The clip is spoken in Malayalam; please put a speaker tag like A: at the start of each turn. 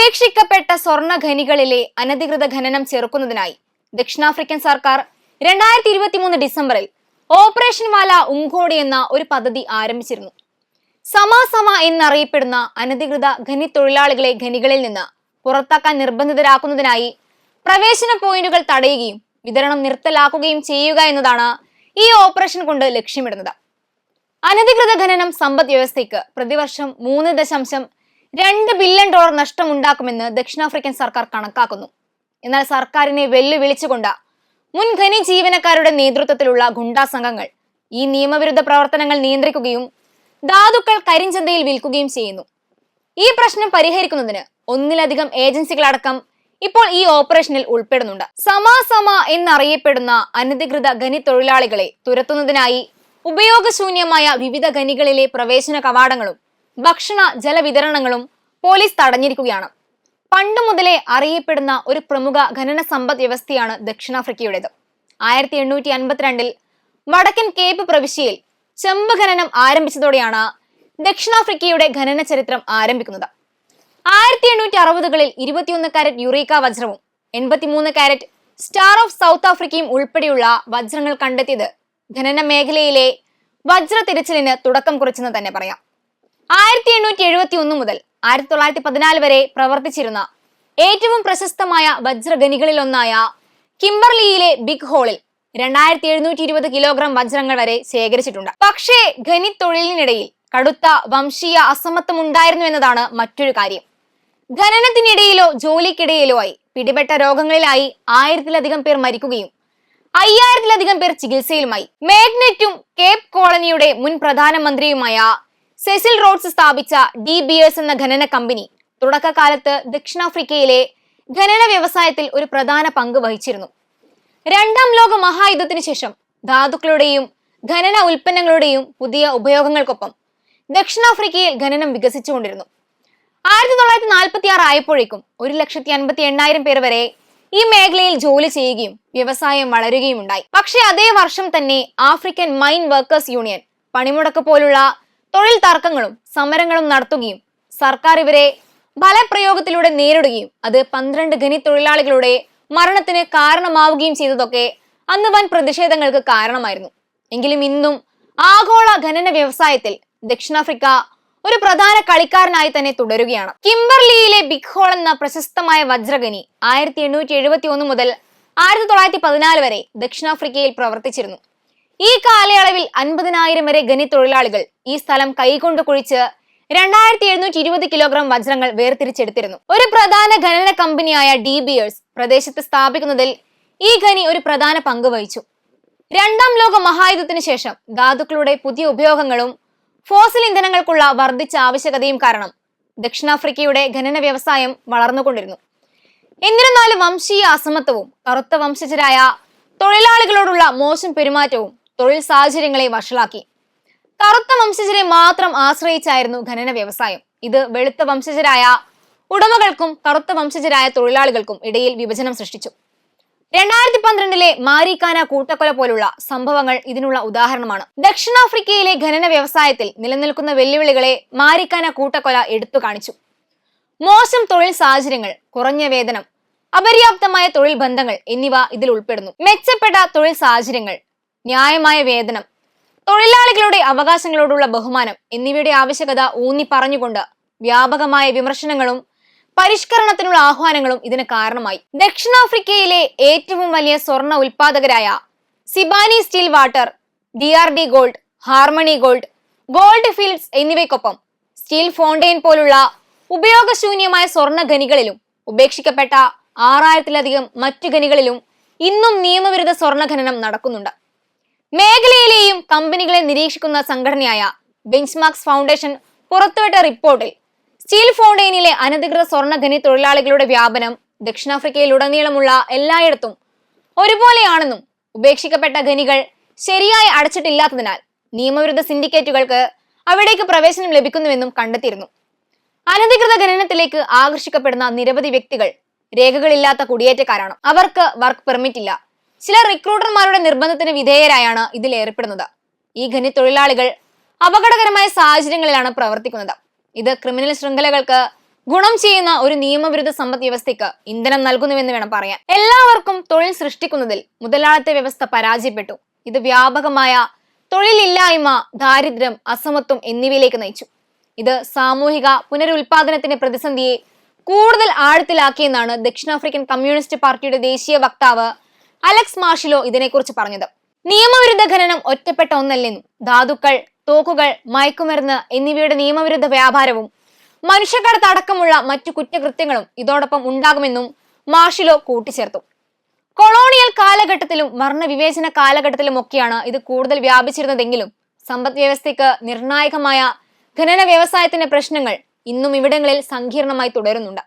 A: ഉപേക്ഷിക്കപ്പെട്ട സ്വർണ ഖനികളിലെ അനധികൃത ഖനനം ചെറുക്കുന്നതിനായി ദക്ഷിണാഫ്രിക്കൻ സർക്കാർ രണ്ടായിരത്തി ഇരുപത്തിമൂന്ന് ഡിസംബറിൽ ഓപ്പറേഷൻ വാല ഉങ്കോടി എന്ന ഒരു പദ്ധതി ആരംഭിച്ചിരുന്നു. സമാസമ എന്നറിയപ്പെടുന്ന അനധികൃത ഖനി തൊഴിലാളികളെ ഖനികളിൽ നിന്ന് പുറത്താക്കാൻ നിർബന്ധിതരാക്കുന്നതിനായി പ്രവേശന പോയിന്റുകൾ തടയുകയും വിതരണം നിർത്തലാക്കുകയും ചെയ്യുക എന്നതാണ് ഈ ഓപ്പറേഷൻ കൊണ്ട് ലക്ഷ്യമിടുന്നത്. അനധികൃത ഖനനം സമ്പദ് വ്യവസ്ഥയ്ക്ക് പ്രതിവർഷം മൂന്ന് ദശാംശം രണ്ട് ബില്യൺ ഡോളർ നഷ്ടം നഷ്ടമുണ്ടാക്കുമെന്ന് ദക്ഷിണാഫ്രിക്കൻ സർക്കാർ കണക്കാക്കുന്നു. എന്നാൽ സർക്കാരിനെ വെല്ലുവിളിച്ചുകൊണ്ട് മുൻ ഖനി ജീവനക്കാരുടെ നേതൃത്വത്തിലുള്ള ഗുണ്ടാ സംഘങ്ങൾ ഈ നിയമവിരുദ്ധ പ്രവർത്തനങ്ങൾ നിയന്ത്രിക്കുകയും ധാതുക്കൾ കരിഞ്ചന്തയിൽ വിൽക്കുകയും ചെയ്യുന്നു. ഈ പ്രശ്നം പരിഹരിക്കുന്നതിന് ഒന്നിലധികം ഏജൻസികളടക്കം ഇപ്പോൾ ഈ ഓപ്പറേഷനിൽ ഉൾപ്പെടുന്നുണ്ട്. സമാസമ എന്നറിയപ്പെടുന്ന അനധികൃത ഖനി തൊഴിലാളികളെ തുരത്തുന്നതിനായി ഉപയോഗശൂന്യമായ വിവിധ ഖനികളിലെ പ്രവേശന കവാടങ്ങളും ഭക്ഷണ ജലവിതരണങ്ങളും പോലീസ് തടഞ്ഞിരിക്കുകയാണ്. പണ്ടു മുതലേ അറിയപ്പെടുന്ന ഒരു പ്രമുഖ ഖനന സമ്പദ് വ്യവസ്ഥയാണ് ദക്ഷിണാഫ്രിക്കയുടേത്. ആയിരത്തി എണ്ണൂറ്റി അൻപത്തിരണ്ടിൽ വടക്കൻ കേപ്പ് പ്രവിശ്യയിൽ ചെമ്പ് ഖനനം ആരംഭിച്ചതോടെയാണ് ദക്ഷിണാഫ്രിക്കയുടെ ഖനന ചരിത്രം ആരംഭിക്കുന്നത്. ആയിരത്തി എണ്ണൂറ്റി അറുപതുകളിൽ ഇരുപത്തിയൊന്ന് കാരറ്റ് യുറീക്ക വജ്രവും എൺപത്തിമൂന്ന് കാരറ്റ് സ്റ്റാർ ഓഫ് സൗത്ത് ആഫ്രിക്കയും ഉൾപ്പെടെയുള്ള വജ്രങ്ങൾ കണ്ടെത്തിയത് ഖനന മേഖലയിലെ വജ്ര തിരച്ചിലിന് തുടക്കം കുറിച്ചെന്ന് തന്നെ പറയാം. ആയിരത്തി എണ്ണൂറ്റി എഴുപത്തി ഒന്ന് മുതൽ ആയിരത്തി തൊള്ളായിരത്തി പതിനാല് വരെ പ്രവർത്തിച്ചിരുന്ന ഏറ്റവും പ്രശസ്തമായ വജ്രഖനികളിലൊന്നായ കിംബർലിയിലെ ബിഗ് ഹോളിൽ രണ്ടായിരത്തി എഴുന്നൂറ്റി ഇരുപത് കിലോഗ്രാം വജ്രങ്ങൾ വരെ ശേഖരിച്ചിട്ടുണ്ട്. പക്ഷേ ഖനി തൊഴിലിനിടയിൽ കടുത്ത വംശീയ അസമത്വം ഉണ്ടായിരുന്നു എന്നതാണ് മറ്റൊരു കാര്യം. ഖനനത്തിനിടയിലോ ജോലിക്കിടയിലോ ആയി പിടിപെട്ട രോഗങ്ങളിലായി ആയിരത്തിലധികം പേർ മരിക്കുകയും അയ്യായിരത്തിലധികം പേർ ചികിത്സയിലുമായി. മാഗ്നറ്റും കേപ്പ് കോളനിയുടെ മുൻ പ്രധാനമന്ത്രിയുമായ സെസിൽ റോഡ്സ് സ്ഥാപിച്ച ഡി ബി എസ് എന്ന ഖനന കമ്പനി തുടക്കകാലത്ത് ദക്ഷിണാഫ്രിക്കയിലെ ഖനന വ്യവസായത്തിൽ ഒരു പ്രധാന പങ്ക് വഹിച്ചിരുന്നു. രണ്ടാം ലോക മഹായുദ്ധത്തിന് ശേഷം ധാതുക്കളുടെയും ഖനന ഉൽപ്പന്നങ്ങളുടെയും പുതിയ ഉപയോഗങ്ങൾക്കൊപ്പം ദക്ഷിണാഫ്രിക്കയിൽ ഖനനം വികസിച്ചുകൊണ്ടിരുന്നു. ആയിരത്തി തൊള്ളായിരത്തി നാൽപ്പത്തി ആറ് ആയപ്പോഴേക്കും ഒരു ലക്ഷത്തി അൻപത്തി എണ്ണായിരം പേർ വരെ ഈ മേഖലയിൽ ജോലി ചെയ്യുകയും വ്യവസായം വളരുകയും ഉണ്ടായി പക്ഷേ അതേ വർഷം തന്നെ ആഫ്രിക്കൻ മൈൻ വർക്കേഴ്സ് യൂണിയൻ പണിമുടക്ക് പോലുള്ള തൊഴിൽ തർക്കങ്ങളും സമരങ്ങളും നടത്തുകയും സർക്കാർ ഇവരെ ബലപ്രയോഗത്തിലൂടെ നേരിടുകയും അത് പന്ത്രണ്ട് ഖനി തൊഴിലാളികളുടെ മരണത്തിന് കാരണമാവുകയും ചെയ്തതൊക്കെ അന്ന് വൻ പ്രതിഷേധങ്ങൾക്ക് കാരണമായിരുന്നു. എങ്കിലും ഇന്നും ആഗോള ഖനന വ്യവസായത്തിൽ ദക്ഷിണാഫ്രിക്ക ഒരു പ്രധാന കളിക്കാരനായി തന്നെ തുടരുകയാണ്. കിംബർലിയിലെ ബിഗ് ഹോൾ എന്ന പ്രശസ്തമായ വജ്രഖനി ആയിരത്തി എണ്ണൂറ്റി എഴുപത്തി ഒന്ന് മുതൽ ആയിരത്തി തൊള്ളായിരത്തി പതിനാല് വരെ ദക്ഷിണാഫ്രിക്കയിൽ പ്രവർത്തിച്ചിരുന്നു. ഈ കാലയളവിൽ അൻപതിനായിരം വരെ ഖനി തൊഴിലാളികൾ ഈ സ്ഥലം കൈകൊണ്ട് കുഴിച്ച് രണ്ടായിരത്തി എഴുന്നൂറ്റി ഇരുപത് കിലോഗ്രാം വജ്രങ്ങൾ വേർതിരിച്ചെടുത്തിരുന്നു. ഒരു പ്രധാന ഖനന കമ്പനിയായ ഡി ബിയേഴ്സ് പ്രദേശത്ത് സ്ഥാപിക്കുന്നതിൽ ഈ ഖനി ഒരു പ്രധാന പങ്ക് വഹിച്ചു. രണ്ടാം ലോക മഹായുദ്ധത്തിന് ശേഷം ധാതുക്കളുടെ പുതിയ ഉപയോഗങ്ങളും ഫോസിൽ ഇന്ധനങ്ങൾക്കുള്ള വർദ്ധിച്ച ആവശ്യകതയും കാരണം ദക്ഷിണാഫ്രിക്കയുടെ ഖനന വ്യവസായം വളർന്നുകൊണ്ടിരുന്നു. എന്നിരുന്നാലും വംശീയ അസമത്വവും കറുത്ത വംശജരായ തൊഴിലാളികളോടുള്ള മോശം പെരുമാറ്റവും തൊഴിൽ സാഹചര്യങ്ങളെ വഷളാക്കി. കറുത്ത വംശജരെ മാത്രം ആശ്രയിച്ചായിരുന്നു ഖനന വ്യവസായം. ഇത് വെളുത്ത വംശജരായ ഉടമകൾക്കും കറുത്ത വംശജരായ തൊഴിലാളികൾക്കും ഇടയിൽ വിഭജനം സൃഷ്ടിച്ചു. രണ്ടായിരത്തി പന്ത്രണ്ടിലെ മാരിക്കാന കൂട്ടക്കൊല പോലുള്ള സംഭവങ്ങൾ ഇതിനുള്ള ഉദാഹരണമാണ്. ദക്ഷിണാഫ്രിക്കയിലെ ഖനന വ്യവസായത്തിൽ നിലനിൽക്കുന്ന വെല്ലുവിളികളെ മാരിക്കാന കൂട്ടക്കൊല എടുത്തു കാണിച്ചു. മോശം തൊഴിൽ സാഹചര്യങ്ങൾ കുറഞ്ഞ വേതനം അപര്യാപ്തമായ തൊഴിൽ ബന്ധങ്ങൾ എന്നിവ ഇതിൽ ഉൾപ്പെടുന്നു. മെച്ചപ്പെട്ട തൊഴിൽ സാഹചര്യങ്ങൾ ന്യായമായ വേതനം തൊഴിലാളികളുടെ അവകാശങ്ങളോടുള്ള ബഹുമാനം എന്നിവയുടെ ആവശ്യകത ഊന്നി പറഞ്ഞുകൊണ്ട് വ്യാപകമായ വിമർശനങ്ങളും പരിഷ്കരണത്തിനുള്ള ആഹ്വാനങ്ങളും ഇതിന് കാരണമായി. ദക്ഷിണാഫ്രിക്കയിലെ ഏറ്റവും വലിയ സ്വർണ ഉൽപാദകരായ Sibanye Stillwater D R D Gold Harmony Gold Gold Fields എന്നിവയ്ക്കൊപ്പം സ്റ്റീൽ ഫോണ്ടെയിൻ പോലുള്ള ഉപയോഗശൂന്യമായ സ്വർണ ഖനികളിലും ഉപേക്ഷിക്കപ്പെട്ട ആറായിരത്തിലധികം മറ്റു ഖനികളിലും ഇന്നും നിയമവിരുദ്ധ സ്വർണ ഖനനം നടക്കുന്നുണ്ട്. മേഖലയിലെയും കമ്പനികളെ നിരീക്ഷിക്കുന്ന സംഘടനയായ ബെഞ്ച്മാർക്സ് ഫൗണ്ടേഷൻ പുറത്തുവിട്ട റിപ്പോർട്ടിൽ സ്റ്റീൽ ഫൗണ്ടെയിനിലെ അനധികൃത സ്വർണഖനി തൊഴിലാളികളുടെ വ്യാപനം ദക്ഷിണാഫ്രിക്കയിലുടനീളമുള്ള എല്ലായിടത്തും ഒരുപോലെയാണെന്നും ഉപേക്ഷിക്കപ്പെട്ട ഖനികൾ ശരിയായി അടച്ചിട്ടില്ലാത്തതിനാൽ നിയമവിരുദ്ധ സിൻഡിക്കേറ്റുകൾക്ക് അവിടേക്ക് പ്രവേശനം ലഭിക്കുന്നുവെന്നും കണ്ടെത്തിയിരുന്നു. അനധികൃത ഖനനത്തിലേക്ക് ആകർഷിക്കപ്പെടുന്ന നിരവധി വ്യക്തികൾ രേഖകളില്ലാത്ത കുടിയേറ്റക്കാരാണ്. അവർക്ക് വർക്ക് പെർമിറ്റ് ഇല്ല ചില റിക്രൂട്ടർമാരുടെ നിർബന്ധത്തിന് വിധേയരായാണ് ഇതിൽ ഏർപ്പെടുന്നത്. ഈ ഖനി തൊഴിലാളികൾ അപകടകരമായ സാഹചര്യങ്ങളിലാണ് പ്രവർത്തിക്കുന്നത്. ഇത് ക്രിമിനൽ ശൃംഖലകൾക്ക് ഗുണം ചെയ്യുന്ന ഒരു നിയമവിരുദ്ധ സമ്പദ് വ്യവസ്ഥയ്ക്ക് ഇന്ധനം നൽകുന്നുവെന്ന് വേണം പറയാൻ. എല്ലാവർക്കും തൊഴിൽ സൃഷ്ടിക്കുന്നതിൽ മുതലാളിത്ത വ്യവസ്ഥ പരാജയപ്പെട്ടു. ഇത് വ്യാപകമായ തൊഴിലില്ലായ്മ ദാരിദ്ര്യം അസമത്വം എന്നിവയിലേക്ക് നയിച്ചു. ഇത് സാമൂഹിക പുനരുൽപാദനത്തിന്റെ പ്രതിസന്ധിയെ കൂടുതൽ ആഴത്തിലാക്കിയെന്നാണ് ദക്ഷിണാഫ്രിക്കൻ കമ്മ്യൂണിസ്റ്റ് പാർട്ടിയുടെ ദേശീയ വക്താവ് അലക്സ് മാഷിലോ ഇതിനെക്കുറിച്ച് പറഞ്ഞത്? നിയമവിരുദ്ധ ഖനനം ഒറ്റപ്പെട്ട ഒന്നല്ലെന്നും ധാതുക്കൾ തോക്കുകൾ മയക്കുമരുന്ന് എന്നിവയുടെ നിയമവിരുദ്ധ വ്യാപാരവും മനുഷ്യക്കടത്ത് അടക്കമുള്ള മറ്റു കുറ്റകൃത്യങ്ങളും ഇതോടൊപ്പം ഉണ്ടാകുമെന്നും മാർഷിലോ കൂട്ടിച്ചേർത്തു. കൊളോണിയൽ കാലഘട്ടത്തിലും വർണവിവേചന കാലഘട്ടത്തിലും ഒക്കെയാണ് ഇത് കൂടുതൽ വ്യാപിച്ചിരുന്നതെങ്കിലും സമ്പദ് വ്യവസ്ഥയ്ക്ക് നിർണായകമായ ഖനന വ്യവസായത്തിന്റെ പ്രശ്നങ്ങൾ ഇന്നും ഇവിടങ്ങളിൽ സങ്കീർണമായി തുടരുന്നുണ്ട്.